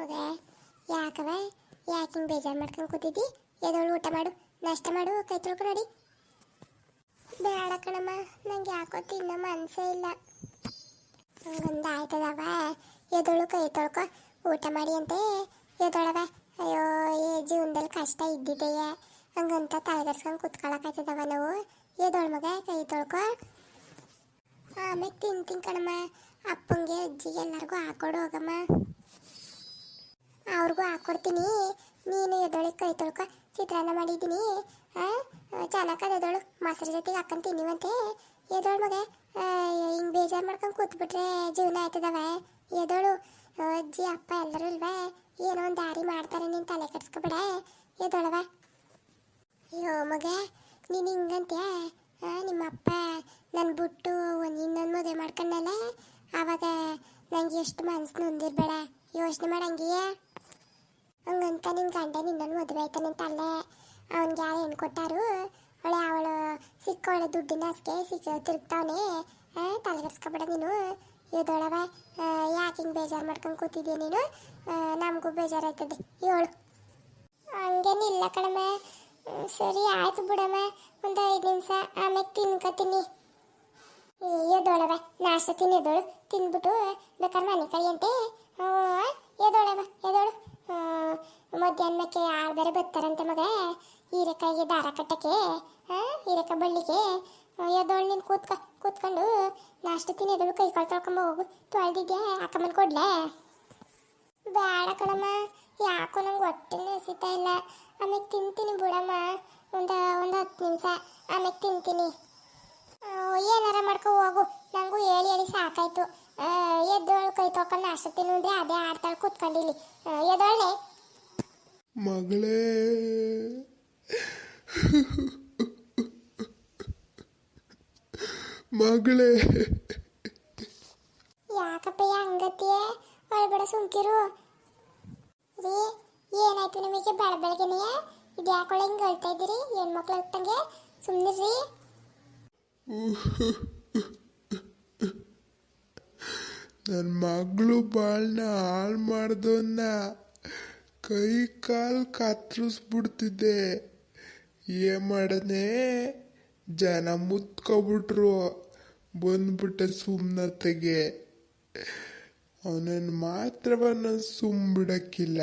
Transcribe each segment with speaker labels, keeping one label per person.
Speaker 1: ಮಗ ಯಾಕವ ಯಾಕೆ ಹಿಂಗೆ ಬೇಜಾರು ಮಾಡ್ಕೊಂಡು ಕೂತಿದ್ದಿ? ಎದೋಳು ಊಟ ಮಾಡು, ನಾಷ್ಟ ಮಾಡು, ಕೈ ತೊಳ್ಕೊಂಡು ನೋಡಿ. ಬೇಡ ಕಣಮ್ಮ, ನಂಗೆ ಯಾಕೋ ತಿನ್ನೋ ಮನಸ್ಸೇ ಇಲ್ಲ. ಒಂದು ಆಯ್ತದವ ಎದೋಳು ಕೈ ತೊಳ್ಕೊ, ಊಟ ಮಾಡಿ ಅಂತೆ. ಎದೊಳವ ಅಯ್ಯೋ ಈ ಜೀವನದಲ್ಲಿ ಕಷ್ಟ ಇದ್ದಿದೆಯೇ? ಹಂಗಂತ ತಲೆಗರ್ಸ್ಕೊಂಡು ಕುತ್ಕೊಳಕಾಯ್ತದವ ನಾವು. ಎದೊಳ ಮಗ, ಕೈ ತೊಳ್ಕೊ. ಆಮೇಲೆ ತಿಂತೀನಿ ಕಣಮ್ಮ. ಅಪ್ಪಂಗೆ, ಅಜ್ಜಿಗೆ ಎಲ್ಲರಿಗೂ ಹಾಕೊಡು ಹೋಗಮ್ಮ. ಅವ್ರಿಗೂ ಹಾಕ್ಕೊಡ್ತೀನಿ ನೀನು ಎದೊಳಿ ಕೈ ತೊಳ್ಕ, ಚಿತ್ರಾನ್ನ ಮಾಡಿದ್ದೀನಿ. ಹಾಂ ಚೆನ್ನಾಗದ ಎದೊಳು ಮೊಸರು ಜೊತೆಗೆ ಹಾಕೊಂಡು ತಿನ್ನಿವಂತೆ. ಎದೊಳು ಮಗ ಹಿಂಗೆ ಬೇಜಾರು ಮಾಡ್ಕೊಂಡು ಕೂತ್ಬಿಟ್ರೆ ಜೀವನ ಆಯ್ತದವ. ಎದೊಳು ಅಜ್ಜಿ, ಅಪ್ಪ ಎಲ್ಲರೂ ಇಲ್ವಾ? ಏನೋ ಒಂದು ದಾರಿ ಮಾಡ್ತಾರೆ ನೀನು ತಲೆ ಕೆಡ್ಸ್ಕೊಬೇಡ. ಎದೊಳವ ಅಯ್ಯೋ ಮಗ, ನೀನು ಹಿಂಗಂತ್ಯಾ? ನಿಮ್ಮ ಅಪ್ಪ ನನ್ನ ಬಿಟ್ಟು ಒಂದು ಇನ್ನೊಂದು ಮದುವೆ ಮಾಡ್ಕೊಂಡಲ್ಲ ಆವಾಗ ನಂಗೆ ಎಷ್ಟು ಮನಸ್ಸು ನೊಂದಿರ್ಬೇಡ. ಯೋಚನೆ ಮಾಡಂಗಿಯೇ? ಹಂಗಂತ ನಿನ್ನ ಗಂಡ ನಿನ್ನನ್ನು ಮದುವೆ ಆಯ್ತಾನಂತ ಅಲ್ಲೇ. ಅವನಿಗೆ ಯಾರು ಹೆಣ್ಣು ಕೊಟ್ಟಾರು. ಅವಳೆ ಅವಳು ಸಿಕ್ಕವಳೆ ದುಡ್ಡಿನ ಅಸ್ಕೆ ಸಿಕ್ಕ ತಿರುಗ್ತಾವನೆ. ತಲೆಗೆಡ್ಸ್ಕೊಬೇಡ ನೀನು. ಇದೊಳವ ಯಾಕೆ ಹಿಂಗೆ ಬೇಜಾರು ಮಾಡ್ಕೊಂಡು ಕೂತಿದ್ಯಾ ನೀನು? ನಮಗೂ ಬೇಜಾರಾಯ್ತದೆ. ಏಳು. ಹಂಗೇನಿಲ್ಲ ಕಣಮ್ಮ. ಸರಿ, ಆಯ್ತು ಬಿಡಮ್ಮ. ಒಂದು ಐದು ನಿಮಿಷ. ಆಮೇಲೆ ತಿನ್ಕೋತೀನಿ. ಎದೊಳವ ನಾಷ್ಟ ತಿನ್ನು ಎದೋಳು ತಿಂದ್ಬಿಟ್ಟು ಬೇಕಾದ್ರೆ ಮನೆ ಕೈಯಂತೆ. ಎದೊಳವ ಎದೋಳು ಮಧ್ಯಾಹ್ನಕ್ಕೆ ಆಳು ಬೇರೆ ಬರ್ತಾರಂತೆ ಮಗ? ಹೀರೆಕಾಯಿಗೆ ದಾರ ಕಟ್ಟಕ್ಕೆ, ಹಾಂ, ಹೀರೆಕಾಯಿ ಬಳ್ಳಿಗೆ. ಎದೋಳು ನೀನು ಕೂತ್ಕ, ಕೂತ್ಕೊಂಡು ನಾಷ್ಟ ತಿನ್ನ ಎದೋಳು ಕೈ ಕಾಲು ತೊಳ್ಕೊಂಬ ಹೋಗು. ತೊಳೆದಿದ್ಯಾ? ಅಕ್ಕಮ್ಮನ ಕೊಡ್ಲೇ? ಬೇಡ ಕಣಮ್ಮ, ಯಾಕೋ ನಂಗೆ ಹೊಟ್ಟೆ ನೆನೆಸಿತಾ ಇಲ್ಲ. ಆಮೇಲೆ ತಿಂತೀನಿ ಬಿಡಮ್ಮ, ಒಂದು ಒಂದು ಹತ್ತು ನಿಮಿಷ. ಆಮೇಲೆ ತಿಂತೀನಿ. ಏನಾರ ಮಾಡ್ಕೊ ಹೋಗು. ನಂಗೂ ಹೇಳಿ ಹೇಳಿ ಸಾಕಾಯ್ತು. ಎದ್ದೋಳು ಕೈ ತೊಕೊಂಡು ನಾಷ್ಟ ತಿನ್ನು ಅಂದ್ರೆ ಅದೇ ಆಡ್ತಾಳೆ ಕೂತ್ಕೊಂಡಿಲ್ಲಿ. ಎದ್ದೋಳೆ
Speaker 2: ಮಗಳೇ. ಮಗಳೇ.
Speaker 1: ಯಾಕಪ್ಪ ಹಂಗತಿಯೇ ಒಳಗಡ ಸುಂಕಿರು ರೀ ಏನಾಯ್ತು ನಿಮಗೆ? ಬೆಳ ಬೆಳಗ್ಗೆನೆಯ ಇದು ಯಾಕೊಳ ಹಿಂಗೆ ಹೇಳ್ತಾ ಇದ್ದೀರಿ? ಹೆಣ್ಮಕ್ಳು ಹೊತ್ತಂಗೆ? ಸುಮ್ಮನಿರಿ
Speaker 2: ನನ್ನ ಮಗಳು ಬಾಳನ್ನ ಹಾಳು ಮಾಡ್ದನ್ನ ಕೈ ಕಾಲು ಕತ್ತರಿಸ್ಬಿಡ್ತಿದ್ದೆ ಏ ಮಾಡನೆ? ಜನ ಮುತ್ಕೊಬಿಟ್ರು. ಬಂದ್ಬಿಟ್ಟೆ ಸುಮ್ಮನತೆಗೆ ಅವನನ್ನು ಮಾತ್ರವನ್ನ ಸುಮ್ ಬಿಡಕ್ಕಿಲ್ಲ.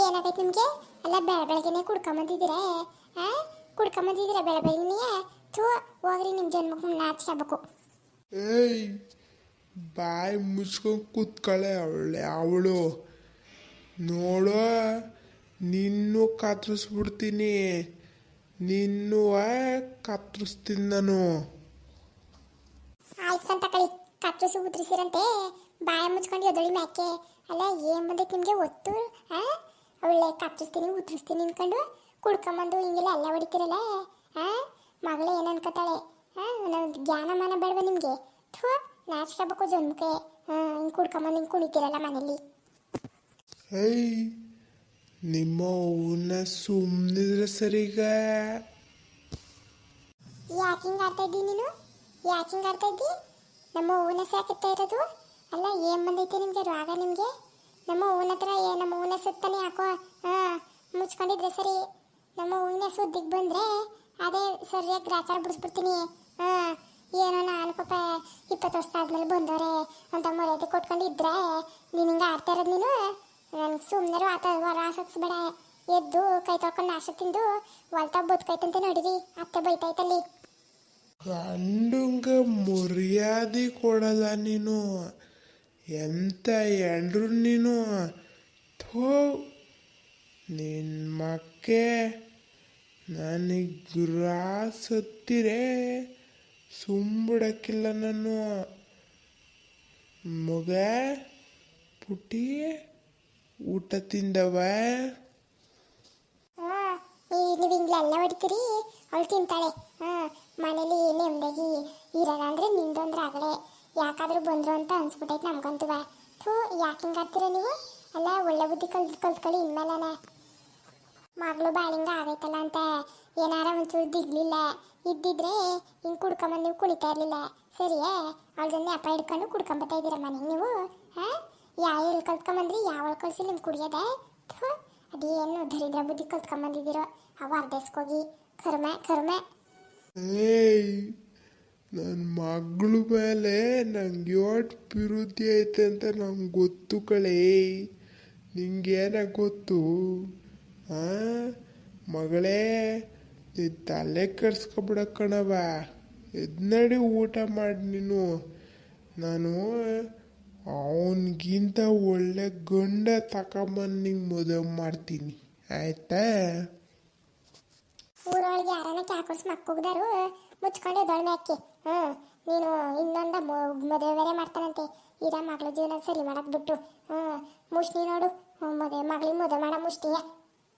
Speaker 1: ಏನಾಗೈತೆ ನಿಮಗೆ? ಅಲ್ಲ, ಬೆಳ ಬೆಳಗ್ಗೆನೆ ಕುಡ್ಕೊಂಬಂದಿದ್ದೀರಾ? ಕುಡ್ಕೊಂಬಂದಿದ್ದೀರಾ ಬೆಳ ಬೆಳಗ್ಗೆನೆಯೇ ಥೂ, ಹೋಗ್ರಿ ನಿಮ್ಮ ಜನ್ಮಕ್ಕೆ ನಾಚ್ಕೋಬೇಕು
Speaker 2: ಏಯ್, ಬಾಯಿ ಮುಚ್ಕೊಂಡು ಕೂತ್ಕಳೆ ಅವಳೆ, ಅವಳು. ನೋಡೋ, ನಿನ್ನೂ ಕತ್ತರಿಸ್ಬಿಡ್ತೀನಿ ನಿನ್ನೂ ಕತ್ತರಿಸ್ತೀನಿ ನಾನು.
Speaker 1: ಆಯ್ತಂತ ಕಳಿ ಕತ್ತರಿಸಿ ಉದ್ರಿಸಿರಂತೆ. ಬಾಯ ಮುಚ್ಕೊಂಡು ಎದಳಿ ಮ್ಯಾಕೆ. ಅಲ್ಲ, ಏನ್ ಬಂದೈತೆ ನಿಮಗೆ ಒತ್ತು? ಒಳ್ಳೆ ಕತ್ತರಿಸ್ತೀನಿ ಉದ್ರಿಸ್ತೀನಿ ಅನ್ಕೊಂಡು ಕುಡ್ಕೊಂಬಂದು ಹಿಂಗೆಲ್ಲ ಎಲ್ಲ ಹೊಡಿತೀರಲ್ಲ? ಆ? ಮಗಳು ಏನು ಅನ್ಕೋತಾಳೆ? ಒಂದು ಜ್ಞಾನ ಮಾನ ಬೇಡವ ನಿಮಗೆ? ಥೂ ನಾಚ್ಕೋಬೇಕು ಜನ್ಮಕ್ಕೆ ಹಾಂ ಹಿಂಗೆ ಕುಡ್ಕೊಂಬಂದು ಹಿಂಗೆ ಕುಣಿತೀರಲ್ಲ ಮನೇಲಿ?
Speaker 2: ಏಯ್ ನಿಮ್ಮ ಅವನ್ನ ಸುಮ್ಮನಿದ್ರೆ ಸರಿಗ?
Speaker 1: ಯಾಕೆ ಹಿಂಗೆ ಆಡ್ತಾ ಇದ್ದಿ ನೀನು? ಯಾಕೆ ಹಿಂಗೆ ಆಡ್ತಾ ಇದ್ದಿ? ನಮ್ಮ ಹೂವಿನ ಸಾಕುತ್ತಾ ಇರೋದು? ಅಲ್ಲ ಏನು ಬಂದೈತೆ ನಿಮಗೆ ರಾಗ ನಿಮಗೆ? ನಮ್ಮ ಹೂವಿನ ಹತ್ರ ಏ ನಮ್ಮ ಹೂವಿನ ಸುತ್ತಲೇ ಯಾಕೋ ಹಾಂ ಮುಚ್ಕೊಂಡಿದ್ರೆ ಸರಿ. ನಮ್ಮ ಹೂವಿನ ಸುದ್ದಿಗೆ ಬಂದರೆ ಅದೇ ಸರಿಯಾಗಿ ಗ್ರಾಚಾರ ಬಿಡಿಸ್ಬಿಡ್ತೀನಿ. ಏನೋ ನಾನು ಪಾಪ ಇಪ್ಪತ್ತು ವರ್ಷ ಆದ್ಮೇಲೆ ಬಂದವ್ರೆ ಅಂತ ಮರ್ಯಾದೆ ಕೊಟ್ಕೊಂಡು ಇದ್ರೆ ನೀನು ಹಿಂಗೆ ಆಡ್ತಾ ಇರೋದು ನೀನು? ನನಗೆ ಸುಮ್ಮನೆ ಆತ ಹಸಿಸ್ಬೇಡ ಎದ್ದು ಕೈ ತೊಳ್ಕೊಂಡು ನಾಶ ತಿಂದು ಹೊಲ್ತಾಗ ಬದುಕೈತಂತೆ ನೋಡಿರಿ, ಅತ್ತೆ ಬೈತೈತಲ್ಲಿ
Speaker 2: ಗಂಡಂಗೆ ಮರ್ಯಾದೆ ಕೊಡಲ್ಲ ನೀನು. ಎಂತ ಎಂಡ್ರು ನೀನು? ಥೋ ನಿನ್ನ ಮಕ್ಕೆ, ನನಗೆ ಗ್ರಾಸ್ ಸುಂಬಿಡಕ್ಕಿಲ್ಲ ನಾನು ಮಗ ಪುಟ್ಟಿ ಊಟ ತಿಂದವ.
Speaker 1: ನೀವು ಹಿಂಗೆಲ್ಲ ಹೊಡಿತೀರಿ? ಅವಳು ತಿಂತಾಳೆ. ಹಾ, ಮನೇಲಿ ನೆಮ್ಮದಾಗಿ ಇರೋಣ ಅಂದ್ರೆ ನಿಂದೊಂದ್ರೆ ಆಗಲೇ. ಯಾಕಾದರೂ ಬಂದ್ರು ಅಂತ ಅನ್ಸ್ಬಿಟ್ಟೈತೆ ನಮ್ಗಂತೂ ಥೂ, ಯಾಕೆ ಹಿಂಗೆ ಆಡ್ತೀರ ನೀವು? ಅಲ್ಲ, ಒಳ್ಳೆ ಬುದ್ಧಿ ಕಲ್ ಕಲ್ತ್ಕೊಳ್ಳಿ ಇನ್ಮೇಲೆ ಮಗಳು ಬಾಳಿಂಗ ಆಗೈತಲ್ಲ ಅಂತ ಏನಾರ ಒಂಚೂರು ದಿಗ್ಲಿಲ್ಲ ಇದ್ದಿದ್ರೆ ಹಿಂಗೆ ಕುಡ್ಕೊಂಬಂದು ನೀವು ಕುಣಿತಾ ಇರಲಿಲ್ಲ. ಸರಿಯೇ? ಅವಳದನ್ನೇ ಅಪ್ಪ ಹಿಡ್ಕೊಂಡು ಕುಡ್ಕೊಂಬತ್ತಾ ಇದ್ದೀರ ಮನೆಗೆ ನೀವು? ಹಾಂ? ಯಾವ ಎಲ್ಲಿ ಕಲ್ತ್ಕೊಂಬಂದ್ರಿ? ಯಾವ ಕಳ್ಸಿ ನಿಮ್ಗೆ ಕುಡಿಯೋದೆ? ಥು, ಅದೇನು ದರಿದ್ರ ಬುದ್ಧಿ ಕಲ್ತ್ಕೊಂಬಂದಿದ್ದೀರೋ ಅವ ಅರ್ಧಸ್ಕೋಗಿ ಕರ್ಮೆ ಕರ್ಮೆ.
Speaker 2: ಏಯ್ ನನ್ನ ಮಗಳ ಮೇಲೆ ನಂಗೆ ಯೋಟ್ ವಿರುದ್ಧಿ ಐತೆ ಅಂತ ನಂಗೆ ಗೊತ್ತು ಕಳೆ. ನಿಂಗೇನ ಗೊತ್ತು? ಹಾಂ ಮಗಳೇ ನೀ ತಲೆ ಕೆಡ್ಸ್ಕೊಬಿಡ ಎದ್ನಡಿ ಊಟ ಮಾಡಿ ನೀನು. ನಾನು, ಅವನಿಗಿಂತ ಒಳ್ಳೆ ಗಂಡ ತಗೊಂಬಂದು ನಿಂಗೆ ಮದುವೆ ಮಾಡ್ತೀನಿ. ಆಯ್ತಾ?
Speaker 1: ಊರೊಳಗೆ ಯಾರನ್ನ ಕ್ಯಾಕರ್ಸ್ ಮಕ್ಕೋಗ್ದಾರು ಮುಚ್ಕೊಂಡು ದೊಣ್ಣೆ ಅಕ್ಕಿ. ಹ್ಞೂ, ನೀನು ಇನ್ನೊಂದ ಮದುವೆ ಬೇರೆ ಮಾಡ್ತಾನಂತೆ. ಇರ ಮಗಳ ಜೀವನ ಸರಿ ಮಾಡಕ್ ಬಿಟ್ಟು ಹ್ಞೂ ಮುಷ್ಟಿ ನೋಡು. ಮದುವೆ ಮಗಳಿಗೆ ಮದುವೆ ಮಾಡೋ ಮುಷ್ಟಿಯ.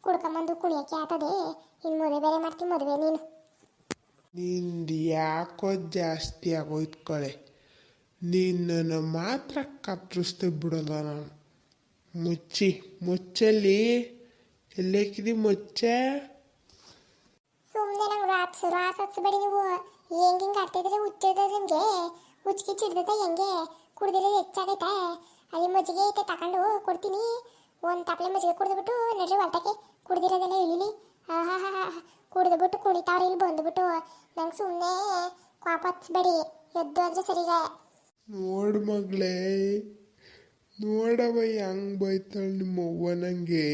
Speaker 1: ಕುಡ್ಕೊಂಬಂದು ಕುಣಿಯಕ್ಕೆ ಆತದೆ. ಇನ್ನು ಮದುವೆ ಬೇರೆ ಮಾಡ್ತೀನಿ ಮದುವೆ ನೀನು.
Speaker 2: ನಿಂದು ಯಾಕೋ ಜಾಸ್ತಿ ಆಗೋಯ್ತು ಕಳೆ ನಿನ್ನನ್ನು ಮಾತ್ರ ಕತ್ತರಿಸ್ತು ಬಿಡೋಲ್ಲ ನಾನು. ಮುಚ್ಚಿ ಮುಚ್ಚಲ್ಲಿ. ಎಲ್ಲೇಕಿದಿ ಮುಚ್ಚೆ?
Speaker 1: ಸುಮ್ಮನೆ ನಂಗೆ ರಾತ್ಸು ರಾಸ್ ಹತ್ಸ್ಬೇಡಿ ನೀವು. ಹೆಂಗೆ ಹಿಂಗೆ ಆಡ್ತಿದ್ರೆ ಹುಚ್ಚಿದ್ರೆ ನಿಮಗೆ ಹುಚ್ಚಿಗೆ ಚಿಡ್ದೈತೆ ಹೆಂಗೆ? ಕುಡ್ದಿರೋದು ಹೆಚ್ಚಾಗೈತೆ. ಅಲ್ಲಿ ಮಜ್ಜಿಗೆ ಐತೆ ತಗೊಂಡು ಕೊಡ್ತೀನಿ. ಒಂದು ತಪ್ಪಲೆ ಮಜ್ಜಿಗೆ ಕುಡಿದ್ಬಿಟ್ಟು ನಡ್ರಿ ಹೊಲ್ತಕ್ಕೆ ಕುಡ್ದಿರೋದೆಲ್ಲ ಇಳಿಲಿ ಹಾ ಹಾ ಹಾ ಕುಡಿದ್ಬಿಟ್ಟು ಕುಣಿತಾವ್ರಿ ಇಲ್ಲಿ ಬಂದ್ಬಿಟ್ಟು. ನಂಗೆ ಸುಮ್ಮನೆ ಕೋಪ ಹತ್ಸ್ಬೇಡಿ ಎದ್ದು ಅಂದ್ರೆ ಸರಿಗ.
Speaker 2: ನೋಡು ಮಗಳೇ ನೋಡವ ಹೆಂಗ್ ಬೈತಾಳೆ ನಿಮ್ಮ ಅವ್ವ ನಂಗೆ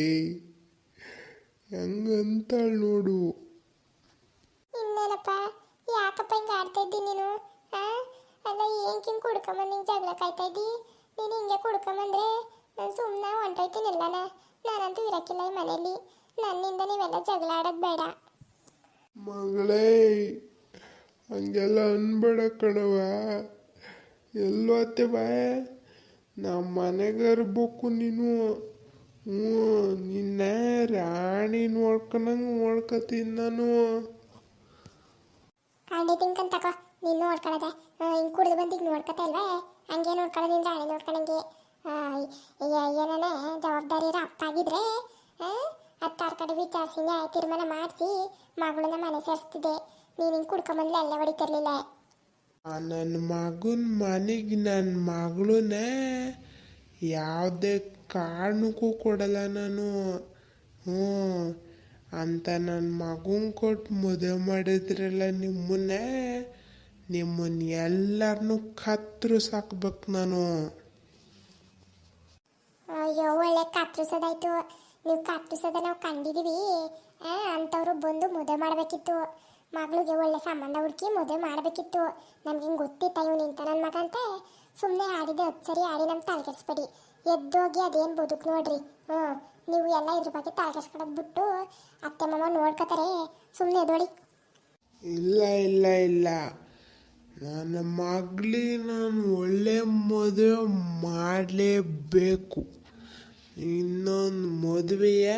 Speaker 2: ಹೆಂಗಂತಾಳೆ ನೋಡು.
Speaker 1: ಇನ್ನೇನಪ್ಪ? ಯಾಕಪ್ಪ ಹಿಂಗೆ ಆಡ್ತಾ ಇದ್ದಿ ನೀನು? ಅಲ್ಲ ಏನ್ ಕಿಂಗ್ ಕುಡ್ಕೊಂಬಂದು ಹಿಂಗೆ ಜಗಳ ಕಾಯ್ತಾ ಇದ್ದಿ? ನೀನು ಹಿಂಗೆ ಕುಡ್ಕೊಂಬಂದ್ರೆ ನಾನು ಸುಮ್ಮನೆ ಹೊಂಟೋಯ್ತೀನಿ ಎಲ್ಲನ ನಾನಂತೂ ಇರಕ್ಕಿಲ್ಲ ಈ ಮನೇಲಿ. ನನ್ನಿಂದ ನೀವೆಲ್ಲ ಜಗಳ ಆಡೋದು ಬೇಡ.
Speaker 2: ಮಗಳೇ ಹಂಗೆಲ್ಲ ಅನ್ಬೇಡ ಕಣವ ಎಲ್ಲೋತ್ತೆ ಬಾಯ ನಮ್ಮ ಮನೆಗರ್ಬೇಕು ನೀನು. ಹ್ಞೂ ನಿನ್ನ ರಾಣಿ ನೋಡ್ಕೊಂಡಂಗೆ ನೋಡ್ಕೊತೀನಿ ನಾನು.
Speaker 1: ಕಾಂಡಿ ತಿನ್ಕಂತ ತಕೋ. ನೀನು ನೋಡ್ಕೊಳ್ಳೋದೆ ಹಿಂಗೆ ಕುಡಿದು ಬಂದು ಈಗ ನೋಡ್ಕೊತಾ ಇಲ್ವೇ? ಹಂಗೆ ನೋಡ್ಕೊಳ್ಳೋದಿಂದ ರಾಣಿ ನೋಡ್ಕೊಂಡಂಗೆ ಏನಾನೆ ಜವಾಬ್ದಾರಿ ಇರೋ ಅಪ್ಪ ಆಗಿದ್ರೆ ಹತ್ತಾರು ಕಡೆ ವಿಚಾರಿಸಿ ನ್ಯಾಯ ತೀರ್ಮಾನ ಮಾಡಿಸಿ ಮಗಳನ್ನ ಮನೆ ಸೇರಿಸ್ತಿದ್ದೆ. ನೀನು ಹಿಂಗೆ ಕುಡ್ಕೊಂಬಂದ್ಲೆ ಅಲ್ಲೇ ಹೊಡಿತಿರ್ಲಿಲ್ಲ.
Speaker 2: ನನ್ನ ಮಗನ ಮನೆಗೆ ನನ್ನ ಮಗಳನ್ನ ಯಾವುದೇ ಕಾರಣಕ್ಕೂ ಕೊಡಲ್ಲ ನಾನು. ಹ್ಞೂ, ಅಂತ ನನ್ನ ಮಗನ ಕೊಟ್ಟು ಮದುವೆ ಮಾಡಿದ್ರಲ್ಲ ನಿಮ್ಮನ್ನೇ ನಿಮ್ಮನ್ನ ಎಲ್ಲರನ್ನೂ ಕತ್ತರು ಸಾಕ್ಬೇಕು ನಾನು.
Speaker 1: ಅಯ್ಯೋ, ಒಳ್ಳೆ ಕತ್ರಿಸೋದಾಯ್ತು ನೀವು ಕತ್ರಿಸೋದ ನಾವು ಕಂಡಿದೀವಿ. ಅಂಥವ್ರು ಬಂದು ಮದುವೆ ಮಾಡಬೇಕಿತ್ತು. ಮಗಳಿಗೆ ಒಳ್ಳೆ ಸಂಬಂಧ ಹುಡುಕಿ ಮದುವೆ ಮಾಡಬೇಕಿತ್ತು. ನಮ್ಗೆ ಹಿಂಗೆ ಗೊತ್ತಿತ್ತ ಇವ್ನು ನಿಂತ ನನ್ನ ಮಗ ಅಂತ? ಸುಮ್ಮನೆ ಆಡಿದೆ ಸರಿ ಆಡಿ ನಮ್ಮ ತಲೆಕೆಡಿಸ್ಬೇಡಿ. ಎದ್ದೋಗಿ ಅದೇನು ಬದುಕು ನೋಡ್ರಿ. ಹ್ಞೂ, ನೀವು ಎಲ್ಲ ಇದ್ರ ಬಗ್ಗೆ ತಲೆಕೆಡ್ಸ್ಕೊಳೋದು ಬಿಟ್ಟು ಅತ್ತೆ, ಮಾಮ ನೋಡ್ಕೋತಾರೆ. ಸುಮ್ಮನೆ ಎದೋಡಿ
Speaker 2: ಇಲ್ಲ ಇಲ್ಲ ಇಲ್ಲ. ನನ್ನ ಮಗಳಿಗೆ ನಾನು ಒಳ್ಳೆ ಮದುವೆ ಮಾಡಲೇಬೇಕು. ಇನ್ನೊಂದು ಮದುವೆಯ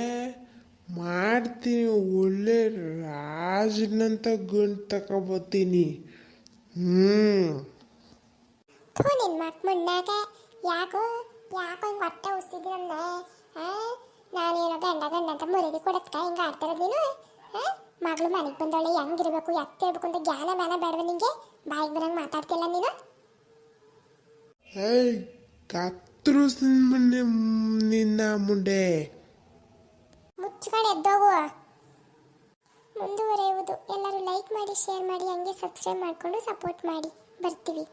Speaker 2: ಮಾಡ್ತೀನಿ ಒಳ್ಳೆ ರಾಜನಂತ ಗಂಡು ತಗೊಬತ್ತೀನಿ ಹ್ಞೂ
Speaker 1: ಥೂ ನಿನ್ನ ಮಕ್ ಮುನ್ನಾಗ. ಯಾಕೋ ಯಾಕೋ ಹಿಂಗೆ ಹೊಟ್ಟೆ ಉಸ್ತಿದ್ದಿ ನಮ್ಮನ್ನ ಹಾಂ ನಾನೇನೋ ಗಂಡ ಗಂಡ ಅಂತ ಮರ್ಯಾದೆ ಕೊಡತ್ಕ ಹಿಂಗೆ ಆಡ್ತಿರೋದು ನೀನು ಮಗಳು ಮನೆಗೆ ಬಂದವಳೆ ಹೆಂಗಿರ್ಬೇಕು ಎತ್ತ ಹೇಳ್ಬೇಕು ಅಂತ ಜ್ಞಾನ ಮ್ಯಾನ ಬೇಡವ ನಿಂಗೆ? ಬಾಯಿಗೆ ಬರಂಗೆ ಮಾತಾಡ್ತಿಲ್ಲ ನೀನು?
Speaker 2: ಏಯ್ ಕತ್ರು ನಿನ್ನ ಮುಂಡೆ
Speaker 1: ಮುಚ್ಕೊಂಡು ಎದ್ದೋಗು ಮುಂದುವರೆಯುವುದು. ಎಲ್ಲರೂ ಲೈಕ್ ಮಾಡಿ ಶೇರ್ ಮಾಡಿ, ಹಂಗೆ ಸಬ್ಸ್ಕ್ರೈಬ್ ಮಾಡಿಕೊಂಡು ಸಪೋರ್ಟ್ ಮಾಡಿ. ಬರ್ತೀವಿ.